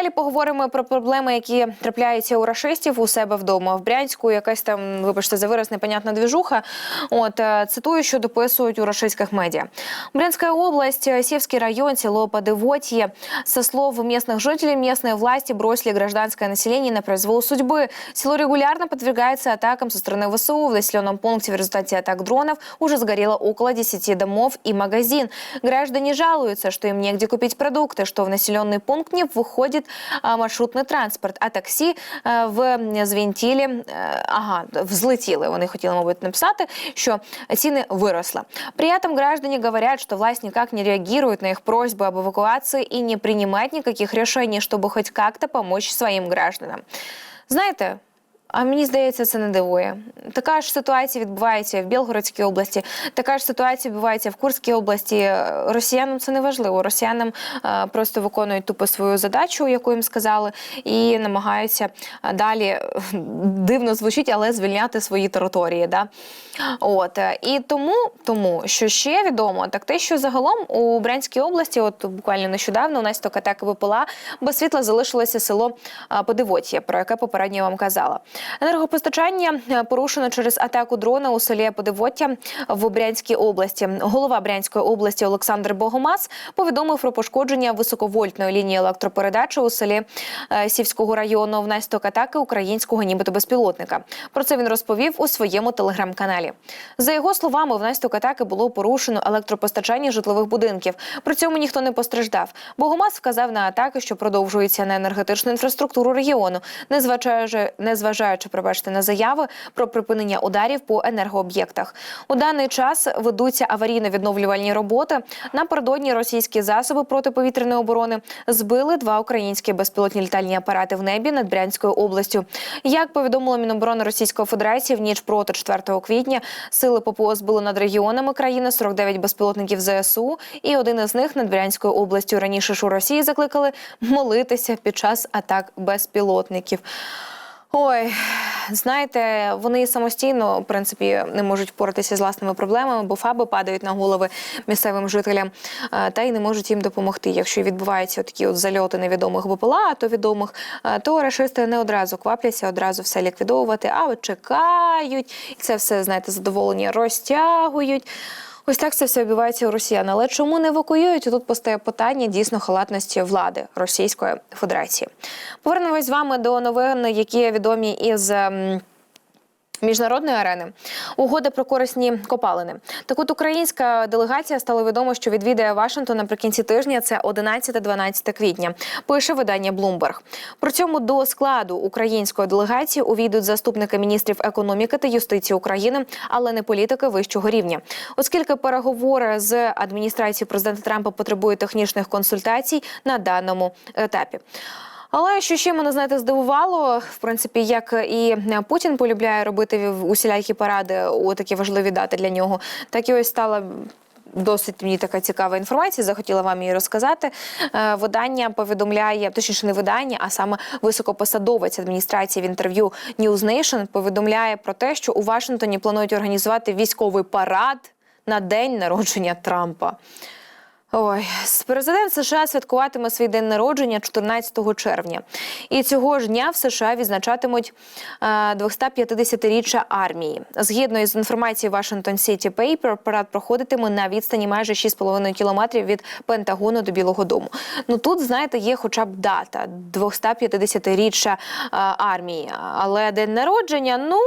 Далі поговоримо про проблеми, які трапляються у рашистів у себе вдома. В Брянську якась там, вибачте, за вираз непонятна двіжуха. От е, цитую, що дописують у рашистських медіа. Брянская область, э, Севский район, село Подывотье. Со слов местных жителей, местные власти бросили гражданское население на произвол судьбы. Село регулярно подвергается атакам со стороны ВСУ. В населенном пункте в результате атак дронов уже сгорело около 10 домов и магазин. Граждане жалуются, что им негде купить продукты, что в населенный пункт не выходит а, маршрутный транспорт, а таксі е, в звінтілі, е, ага, взлетіли. Вони хотіли, мабуть, написати, що ціни виросли. При этом граждане говорят, что власть никак не реагирует на их просьбы об эвакуации и не принимает никаких решений, чтобы хоть как-то помочь своим гражданам. Знаєте, а мені здається, це не дивує. Така ж ситуація відбувається в Білгородській області, така ж ситуація відбувається в Курській області. Росіянам це не важливо. Росіянам е, просто виконують тупо свою задачу, яку їм сказали, і намагаються е, далі е, дивно звучить, але звільняти свої території. Да? От е, і тому, тому що ще відомо, так те, що загалом у Брянській області, от буквально нещодавно, у нас тільки атака ВПЛА, без світла залишилося село Подивотія, про яке попередньо вам казала. Енергопостачання е, порушено через атаку дрона у селі Подивоття в Брянській області. Голова Брянської області Олександр Богомаз повідомив про пошкодження високовольтної лінії електропередачі у селі е, Сівського району внаслідок атаки українського нібито безпілотника. Про це він розповів у своєму телеграм-каналі. За його словами, внаслідок атаки було порушено електропостачання житлових будинків. При цьому ніхто не постраждав. Богомаз вказав на атаки, що продовжуються на енергетичну інфраструктуру регіону, незважаючи, незважаючи пробачте, на заяви про припинення ударів по енергооб'єктах. У даний час ведуться аварійно-відновлювальні роботи. Напередодні російські засоби протиповітряної оборони збили два українські безпілотні літальні апарати в небі над Брянською областю. Як повідомило Міноборони Російської Федерації, в ніч проти 4 квітня сили ППО збили над регіонами країни 49 безпілотників ЗСУ, і один із них над Брянською областю. Раніше ж у Росії закликали молитися під час атак безпілотників. Ой, знаєте, вони самостійно в принципі не можуть впоратися з власними проблемами, бо фаби падають на голови місцевим жителям е, та й не можуть їм допомогти. Якщо відбуваються такі от зальоти невідомих БПЛА, то відомих, е, то рашисти не одразу квапляться, одразу все ліквідовувати, а от чекають, і це все знаєте, задоволення розтягують. Ось так це все відбувається у росіян. Але чому не евакуюють? Тут постає питання дійсно халатності влади Російської Федерації. Повернемось з вами до новин, які відомі із. Міжнародної арени угода про корисні копалини. Так от українська делегація стало відомо, що відвідає Вашингтон наприкінці тижня. Це 11-12 квітня. Пише видання Bloomberg. При цьому до складу української делегації увійдуть заступники міністрів економіки та юстиції України, але не політики вищого рівня, оскільки переговори з адміністрацією президента Трампа потребують технічних консультацій на даному етапі. Але що ще мене знаєте здивувало, в принципі, як і Путін полюбляє робити усілякі паради у такі важливі дати для нього, так і ось стала. Досить мені така цікава інформація. Захотіла вам її розказати. Е, Видання повідомляє, точніше, не видання, а саме високопосадовець адміністрації в інтерв'ю News Nation повідомляє про те, що у Вашингтоні планують організувати військовий парад на день народження Трампа. Ой, президент США святкуватиме свій день народження 14 червня, і цього ж дня в США відзначатимуть е, 250-річчя армії. Згідно із інформацією Washington City Paper, парад проходитиме на відстані майже 6,5 кілометрів від Пентагону до Білого Дому. Ну тут знаєте, є хоча б дата 250-річчя е, армії, але день народження, ну.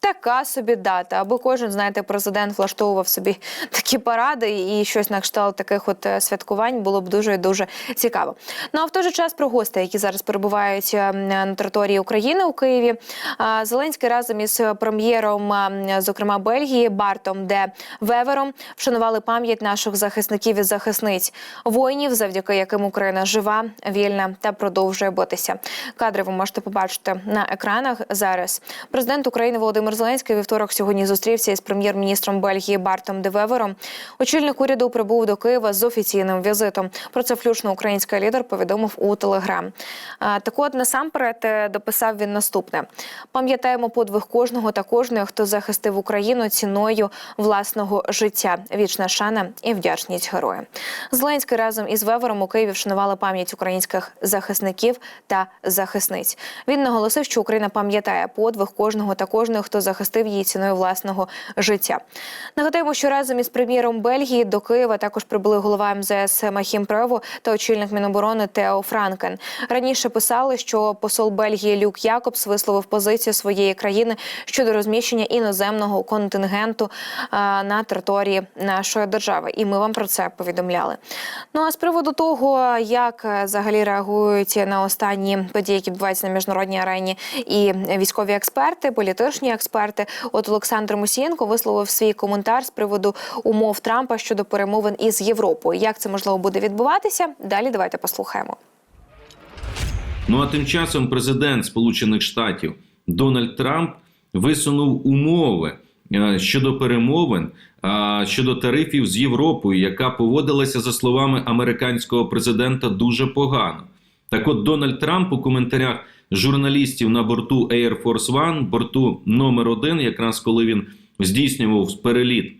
Така собі дата, аби кожен, знаєте, президент влаштовував собі такі паради і щось на кшталт таких от е, святкувань було б дуже і дуже цікаво. Ну а в той же час про гостей, які зараз перебувають е, на території України у Києві. Зеленський разом із прем'єром, зокрема Бельгії, Бартом де Вевером, вшанували пам'ять наших захисників і захисниць воїнів, завдяки яким Україна жива, вільна та продовжує битися. Кадри ви можете побачити на екранах зараз. Президент України Володимир Володимир Зеленський вівторок сьогодні зустрівся із прем'єр-міністром Бельгії Бартом Девевером. Очільник уряду прибув до Києва з офіційним візитом. Про це флюшно український лідер повідомив у телеграм. Так, от насамперед е, дописав він наступне: пам'ятаємо подвиг кожного та кожної, хто захистив Україну ціною власного життя. Вічна шана і вдячність героям. Зеленський разом із Вевером у Києві вшанували пам'ять українських захисників та захисниць. Він наголосив, що Україна пам'ятає подвиг кожного та кожної, хто захистив її ціною власного життя. Нагадаємо, що разом із прем'єром Бельгії до Києва також прибули голова МЗС Махім Прево та очільник Міноборони Тео Франкен. Раніше писали, що посол Бельгії Люк Якобс висловив позицію своєї країни щодо розміщення іноземного контингенту на території нашої держави. І ми вам про це повідомляли. Ну а з приводу того, як е, взагалі реагують на останні події, які відбуваються на міжнародній арені, і військові експерти, політичні експерти, от Олександр Мусієнко висловив свій коментар з приводу умов Трампа щодо перемовин із Європою. Як це можливо буде відбуватися? Далі давайте послухаємо. Ну а тим часом президент Сполучених Штатів Дональд Трамп висунув умови е, щодо перемовин е, щодо тарифів з Європою, яка поводилася за словами американського президента дуже погано. Так, от Дональд Трамп у коментарях журналістів на борту Air Force One, борту номер один, якраз коли він здійснював переліт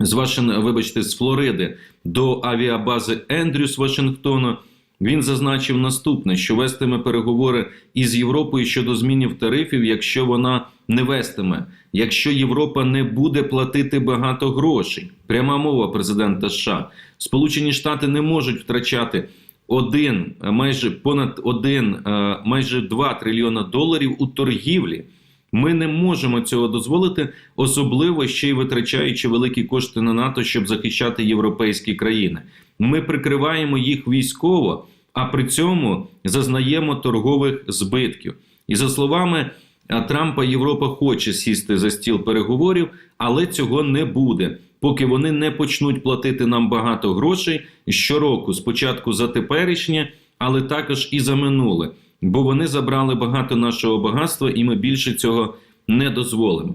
з Вашин, вибачте, з Флориди до авіабази Ендрюс Вашингтона. Він зазначив наступне: що вестиме переговори із Європою щодо змінів тарифів, якщо вона не вестиме, якщо Європа не буде платити багато грошей. Пряма мова президента США. Сполучені Штати не можуть втрачати один, майже понад один, е, майже 2 трильйона доларів у торгівлі. Ми не можемо цього дозволити, особливо ще й витрачаючи великі кошти на НАТО, щоб захищати європейські країни. Ми прикриваємо їх військово, а при цьому зазнаємо торгових збитків. І за словами Трампа, Європа хоче сісти за стіл переговорів, але цього не буде, поки вони не почнуть платити нам багато грошей щороку, спочатку за теперішнє, але також і за минуле. Бо вони забрали багато нашого багатства, і ми більше цього не дозволимо.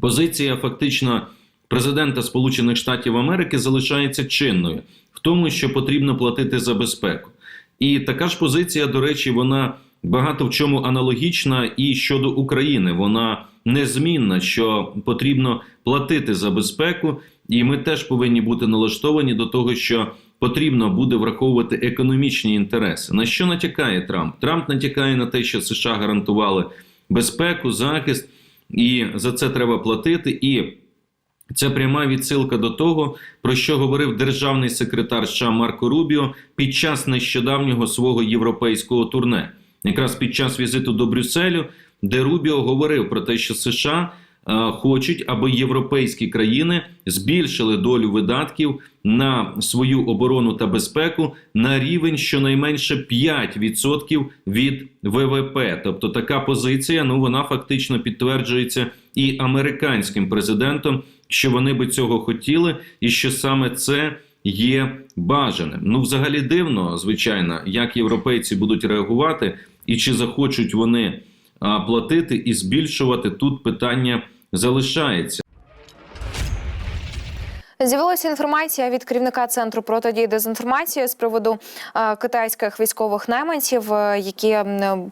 Позиція фактично президента Сполучених Штатів Америки залишається чинною в тому, що потрібно платити за безпеку. І така ж позиція, до речі, вона багато в чому аналогічна і щодо України. Вона незмінна, що потрібно платити за безпеку, і ми теж повинні бути налаштовані до того, що потрібно буде враховувати економічні інтереси. На що натякає Трамп? Трамп натякає на те, що США гарантували безпеку, захист, і за це треба платити. І це пряма відсилка до того, про що говорив державний секретар США Марко Рубіо під час нещодавнього свого європейського турне, якраз під час візиту до Брюсселю, де Рубіо говорив про те, що США е, хочуть, аби європейські країни збільшили долю видатків на свою оборону та безпеку на рівень щонайменше 5% від ВВП. Тобто така позиція, ну вона фактично підтверджується і американським президентом, що вони би цього хотіли, і що саме це є бажаним. Ну, взагалі дивно, звичайно, як європейці будуть реагувати, і чи захочуть вони платити і збільшувати тут питання залишається. З'явилася інформація від керівника центру протидії дезінформації з приводу е, китайських військових найманців, е, які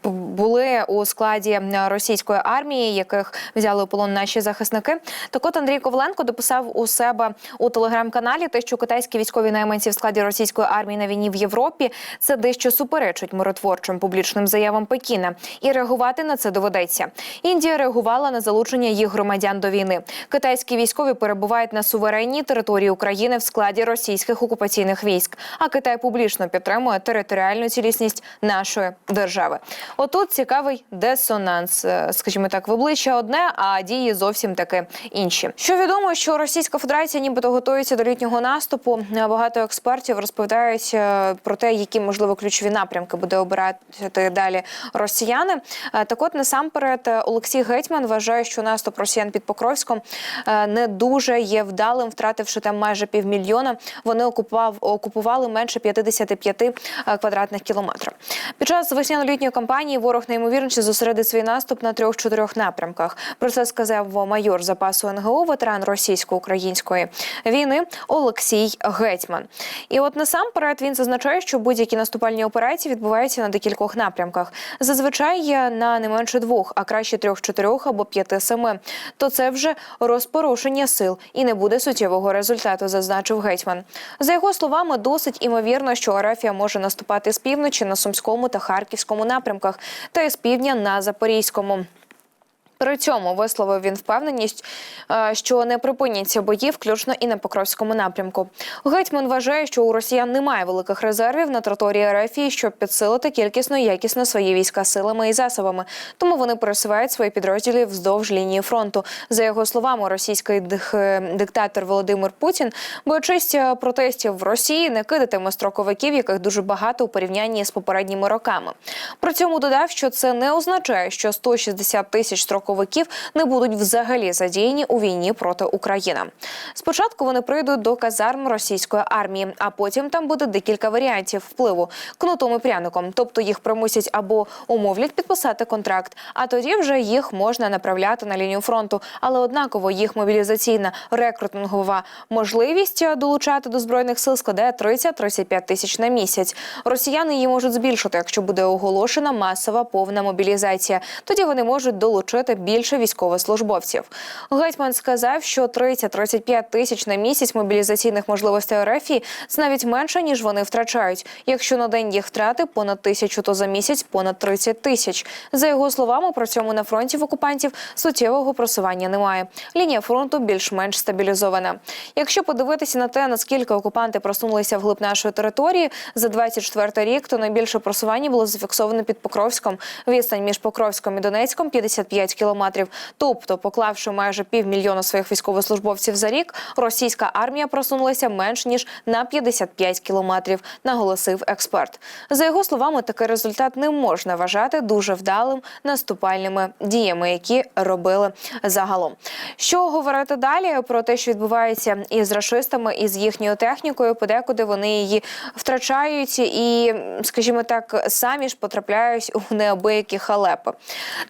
були у складі російської армії, яких взяли у полон наші захисники. Так от Андрій Коваленко дописав у себе у телеграм-каналі те, що китайські військові найманці в складі російської армії на війні в Європі це дещо суперечить миротворчим публічним заявам Пекіна, і реагувати на це доведеться. Індія реагувала на залучення їх громадян до війни. Китайські військові перебувають на суверенній території України в складі російських окупаційних військ. А Китай публічно підтримує територіальну цілісність нашої держави. Отут цікавий дисонанс, е, скажімо так, в обличчя одне, а дії зовсім таки інші. Що відомо, що Російська Федерація нібито готується до літнього наступу. Е, Багато експертів розповідають е, про те, які можливо ключові напрямки буде обирати далі росіяни. Так, от насамперед, Олексій Гетьман вважає, що наступ росіян під Покровськом не дуже є вдалим, втративши втративши там майже півмільйона, вони окупав окупували менше 55 е, квадратних кілометрів. Під час весняно-літньої кампанії ворог найімовірніше зосередить свій наступ на трьох-чотирьох напрямках. Про це сказав майор запасу НГУ, ветеран російсько-української війни Олексій Гетьман. І от насамперед він зазначає, що будь-які наступальні операції відбуваються на декількох напрямках. Зазвичай на не менше двох, а краще трьох-чотирьох або п'яти-семи. То це вже розпорушення сил і не буде суттєвого зазначив гетьман. За його словами, досить імовірно, що Арафія може наступати з півночі на сумському та харківському напрямках, та із півдня на запорізькому. При цьому висловив він впевненість, е, що не припиняться бої, включно і на Покровському напрямку. Гетьман вважає, що у росіян немає великих резервів на території РФ, щоб підсилити кількісно і якісно свої війська силами і засобами. Тому вони пересувають свої підрозділи вздовж лінії фронту. За його словами, російський е, диктатор Володимир Путін, боючись е, протестів в Росії, не кидатиме строковиків, яких дуже багато у порівнянні з попередніми роками. При цьому додав, що це не означає, що 160 тисяч строковиків не будуть взагалі задіяні у війні проти України. Спочатку вони прийдуть до казарм російської армії, а потім там буде декілька варіантів впливу кнутом і пряником, тобто їх примусять або умовлять підписати контракт, а тоді вже їх можна направляти на лінію фронту. Але однаково їх мобілізаційна рекрутингова можливість долучати до збройних сил складає 30-35 тисяч на місяць. Росіяни її можуть збільшити, якщо буде оголошена масова повна мобілізація. Тоді вони можуть долучити більше військовослужбовців. Гетьман сказав, що 30-35 тисяч на місяць мобілізаційних можливостей РФ це навіть менше ніж вони втрачають. Якщо на день їх втрати понад тисячу, то за місяць понад 30 тисяч. За його словами, при цьому на фронті в окупантів суттєвого просування немає. Лінія фронту більш-менш стабілізована. Якщо подивитися на те, наскільки окупанти просунулися вглиб нашої території за 24 рік, то найбільше просування було зафіксовано під Покровськом. Відстань між Покровськом і Донецьком 55 кілометрів. Тобто, поклавши майже півмільйона своїх військовослужбовців за рік, російська армія просунулася менш ніж на 55 кілометрів, наголосив експерт. За його словами, такий результат не можна вважати дуже вдалим наступальними діями, які робили загалом. Що говорити далі про те, що відбувається із рашистами, і з їхньою технікою, подекуди вони її втрачають і, скажімо так, самі ж потрапляють у неабиякі халепи.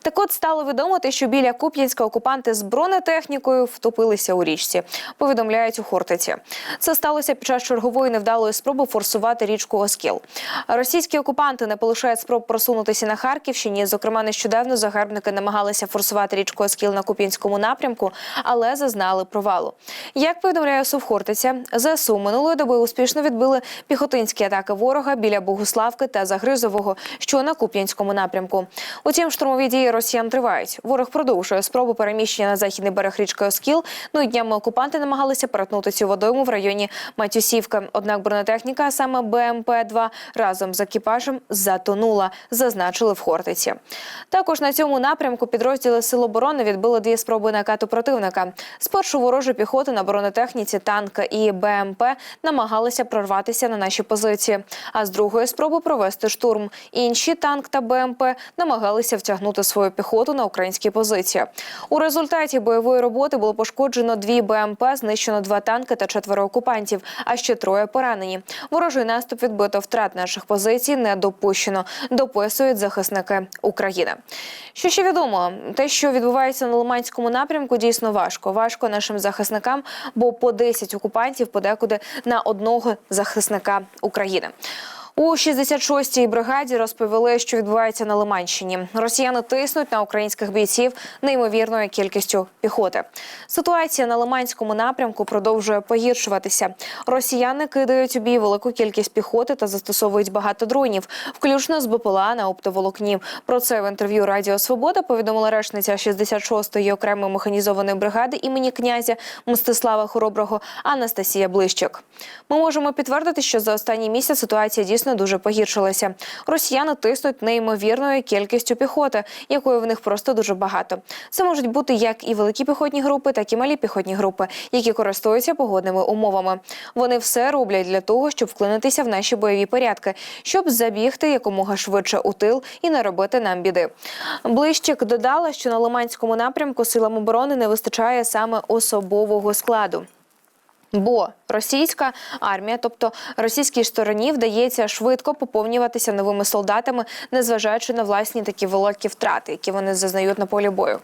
Так от стало відомо те, що біля Куп'янська окупанти з бронетехнікою втопилися у річці. Повідомляють у Хортиці. Це сталося під час чергової невдалої спроби форсувати річку Оскіл. Російські окупанти не полишають спроб просунутися на Харківщині. Зокрема, нещодавно загарбники намагалися форсувати річку Оскіл на Куп'янському напрямку, але зазнали провалу. Як повідомляє Совхортиця, ЗСУ минулої доби успішно відбили піхотинські атаки ворога біля Богуславки та Загризового, що на Куп'янському напрямку. Утім, штурмові дії росіян тривають. Ворог продовжує спробу переміщення на західний берег річки Оскіл. Ну і днями окупанти намагалися перетнути цю водойму в районі Матюсівка. Однак бронетехніка, саме БМП-2, разом з екіпажем затонула, зазначили в Хортиці. Також на цьому напрямку підрозділи Сил оборони відбили дві спроби накату противника. Спершу ворожа піхота на бронетехніці, танка і БМП намагалися прорватися на наші позиції. А з другої спроби провести штурм. Інші танк та БМП намагалися втягнути свою піхоту на українські позиції. У результаті бойової роботи було пошкоджено дві БМП, знищено два танки та четверо окупантів, а ще троє поранені. Ворожий наступ відбито втрат наших позицій не допущено. Дописують захисники України. Що ще відомо, те, що відбувається на Лиманському напрямку, дійсно важко. Важко нашим захисникам, бо по 10 окупантів подекуди на одного захисника України. У 66-й бригаді розповіли, що відбувається на Лиманщині. Росіяни тиснуть на українських бійців неймовірною кількістю піхоти. Ситуація на Лиманському напрямку продовжує погіршуватися. Росіяни кидають у бій велику кількість піхоти та застосовують багато дронів, включно з БПЛА на оптоволокні. Про це в інтерв'ю Радіо Свобода повідомила речниця 66-ї окремої механізованої бригади імені князя Мстислава Хороброго Анастасія Блищик. Ми можемо підтвердити, що за останній місяць ситуація дійсно дуже погіршилася. Росіяни тиснуть неймовірною кількістю піхоти, якої в них просто дуже багато. Це можуть бути як і великі піхотні групи, так і малі піхотні групи, які користуються погодними умовами. Вони все роблять для того, щоб вклинитися в наші бойові порядки, щоб забігти якомога швидше у тил і не робити нам біди. Блищик додала, що на Лиманському напрямку силам оборони не вистачає саме особового складу. Бо російська армія, тобто російській стороні, вдається швидко поповнюватися новими солдатами, незважаючи на власні такі великі втрати, які вони зазнають на полі бою.